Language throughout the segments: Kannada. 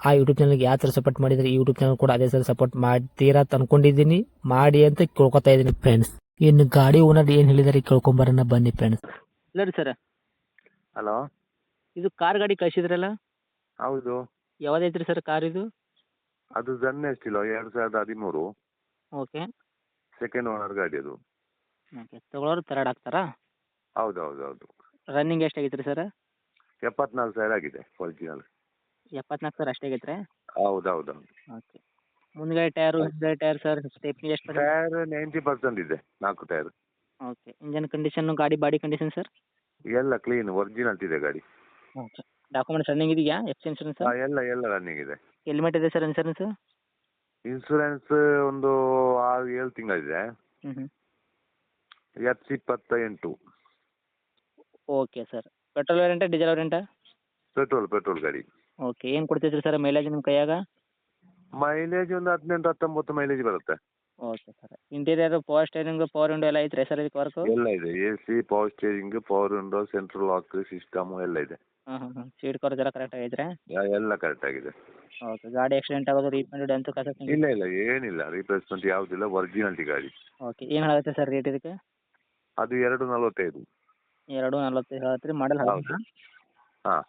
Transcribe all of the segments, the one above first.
ಆ ಯೂಟ್ಯೂಬ್ ಚಾನಲ್ಗೆ ಯಾವ ಥರ ಸಪೋರ್ಟ್ ಮಾಡಿದರೆ ಈ ಯೂಟ್ಯೂಬ್ ಚಾನಲ್ ಕೂಡ ಅದೇ ಥರ ಸಪೋರ್ಟ್ ಮಾಡ್ತೀರಾ ಅಂತ ಅನ್ಕೊಂಡಿದ್ದೀನಿ. ಮಾಡಿ ಅಂತ ಕೇಳ್ಕೊತಾ ಇದ್ದೀನಿ ಫ್ರೆಂಡ್ಸ್ ಇನ್ನು ಗಾಡಿ ಓನರ್ ಏನು ಹೇಳಿದಾರೆ ಕೇಳ್ಕೊಂಬರೋಣ ಬನ್ನಿ ಫ್ರೆಂಡ್ಸ್ ಇಲ್ಲ ರೀ ಸರ್ ಹಲೋ ಇದು ಕಾರ್ ಗಾಡಿ ಕಳಿಸಿದ್ರಲ್ಲ? ಹೌದು. ಯಾವ್ದೈತ್ರಿ ಸರ್ ಕಾರ್ ಇದು? ಅದು ಜನ್ ಎಷ್ಟಿಲ್ಲ ಎರಡು ಸಾವಿರದ ಹದಿಮೂರು. ಓಕೆ ಸೆಕೆಂಡ್ ಓನರ್ ಗಾಡಿ ಅದು. ಓಕೆ ತಗೊಳ್ಳೋರು ತರಡ್ ಹಾಕ್ತಾರಾ ಹೌದು ಹೌದು ಹೌದು ರನ್ನಿಂಗ್ ಎಷ್ಟಾಗಿತ್ತು ರೀ ಸರ್ ಎಪ್ಪತ್ನಾಲ್ಕು ಸಾವಿರ ಆಗಿದೆ ಒರಿಜಿನಲ್ ಎಪ್ಪತ್ನಾಲ್ಕು ಸರ್ ಅಷ್ಟೇ ಆಗೈತೆ ರೀ ಹೌದು ಹೌದು ಓಕೆ ಮುಂದ್ಗಡೆ ಟೈರು ಹಿಂದ್ಗಡೆ ಟೈರ್ ಸರ್ ಸ್ಟೆಪ್ನಿ ಎಷ್ಟು ಟೈರ್ ನೈಂಟಿ ಪರ್ಸೆಂಟ್ ಇದೆ ನಾಲ್ಕು ಟೈರ್. ಓಕೆ ಇಂಜನ್ ಕಂಡೀಷನ್ನು ಗಾಡಿ ಬಾಡಿ ಕಂಡೀಷನ್ ಸರ್ ಎಲ್ಲ ಕ್ಲೀನ್ ಒರಿಜಿನಲ್ ಇದೆ ಗಾಡಿ. ಓಕೆ ಡಾಕ್ಯುಮೆಂಟ್ಸ್ ರನ್ನಿಂಗ್ ಇದೆಯಾ? ಎಫ್ ಇನ್ಶೂರೆನ್ಸ್ ಹಾ, ಎಲ್ಲ ಎಲ್ಲ ರನ್ನಿಂಗ್ ಇದೆ. ಹೆಲ್ಮೆಟ್ ಇದೆ ಸರ್ ಇನ್ಶೂರೆನ್ಸ್ ಇನ್ಸೂರೆನ್ಸ್ ಒಂದು ಆರು ಏಳು ತಿಂಗಳಿದೆ ಹ್ಞೂ ಇಪ್ಪತ್ತ ಎಂಟು okay sir petrol variant diesel variant petrol petrol ಗಾಡಿ. ಓಕೆ ಏನು ಕೊಡ್ತಿದ್ರಿ ಸರ್ ಮೈಲೇಜ್ ನಿಮ್ಮ ಕೈಯಾಗ? ಮೈಲೇಜ್ ಒಂದು ಹದಿನೆಂಟು ಹತ್ತೊಂಬತ್ತು ಮೈಲೇಜ್ ಬರುತ್ತೆ. Okay sir interior power steering power window ಎಲ್ಲ ಐತ್ರಿ ಸರ್ ಇದಕ್ಕೆ ವರ್ಕ್ ಎಲ್ಲ ಇದೆ A C power steering power window central lock system ಎಲ್ಲ ಇದೆ. ಹಾಂ ಹಾಂ ಹಾಂ ಸೀಟ್ ಕವರ್ ಎಲ್ಲ ಕರೆಕ್ಟ್ ಆಗೈತ್ರಿ ಯಾ- ಎಲ್ಲ ಕರೆಕ್ಟ್ ಆಗಿದೆ. ಓಕೆ ಗಾಡಿ ಆಕ್ಸಿಡೆಂಟ್ ಆಗೋದು ರೀಪೇಂಟ್ ಅಂತ ಕಸ ಇಲ್ಲ ಇಲ್ಲ ಏನಿಲ್ಲ. ರಿಪ್ಲೇಸ್ಮೆಂಟ್ ಯಾವುದಿಲ್ಲ ಒರಿಜಿನಾಲಿಟಿ ಗಾಡಿ. ಓಕೆ ಏನು ಹೇಳುತ್ತೆ ಸರ್ ರೇಟ್ ಇದಕ್ಕೆ? ಅದು ಎರಡು ನಲವತ್ತೈದು. ಎರಡು ನಲ್ವತ್ತೈದು ಹೇಳತ್ರಿ ಮಾಡಲ್ ಹೌದು. ಹಾಂ.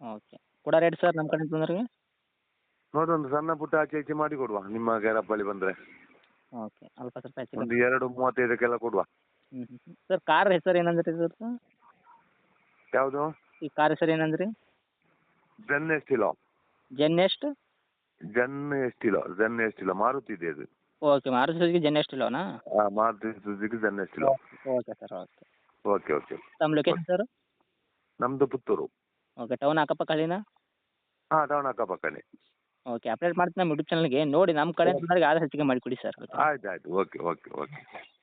ಓಕೆ ಕೂಡ ರೇಟ್ ಸರ್ ನಮ್ಮ ಕಡೆ ಬಂದವ್ರಿಗೆ ಒಂದು ಸಣ್ಣ ಪುಟ್ಟ ಆಚೆ ಈಚೆ ಮಾಡಿ ಕೊಡುವ ನಿಮ್ಮ ಗ್ಯಾರಪ್ಪಲ್ಲಿ ಬಂದರೆ. ಓಕೆ ಅಲ್ಪ ಸ್ವಲ್ಪ ಹೆಚ್ಚು ಒಂದು ಎರಡು ಮೂವತ್ತೈದಕ್ಕೆಲ್ಲ ಕೊಡುವ. ಹ್ಞೂ ಹ್ಞೂ ಸರ್ ಕಾರ್ ಹೆಸರು ಏನಂದ್ರಿ ಸರ್ ಯಾವುದು? ಈ ಕಾರ್ ಹೆಸರು ಏನಂದ್ರಿ? ಜನ್ ಎಷ್ಟಿಲ್ಲ ಜೆನ್ ಎಷ್ಟು ಜನ್ ಎಷ್ಟಿಲ್ಲ ಜನ್ ಎಷ್ಟಿಲ್ಲ ಮಾರುತಿ ಇದೆ ಅದು ಓಕೆ ಮಾರುತಿ ಸುಜುಕಿ ಜೆನ್ ಎಷ್ಟು ಇಲ್ಲವನಾ ಆ, Maruti Suzuki Jan ಎಷ್ಟಿಲ್ಲ okay sir okay okay okay ತಮ್ಮ ಲೊಕೇಶನ್ ಸರ್ ನಮ್ದು ಪುತ್ತೂರು. ಓಕೆ ಟೌನ್ ಅಕ್ಕಪಕ್ಕ ಹಳ್ಳಿನ? ಹಾಂ ಟೌನ್ ಅಕ್ಕಪಕ್ಕನೇ ಓಕೆ ಅಪ್ಡೇಟ್ ಮಾಡ್ತೀನಿ ನಮ್ಮ ಯೂಟ್ಯೂಬ್ ಚಾನಲ್ಗೆ ನೋಡಿ ನಮ್ಮ ಕಡೆ ಬಂದಾಗ ಆದಷ್ಟು ಹೆಚ್ಚಿಗೆ ಮಾಡಿಕೊಡಿ ಸರ್ ಆಯ್ತು ಆಯ್ತು. Okay okay okay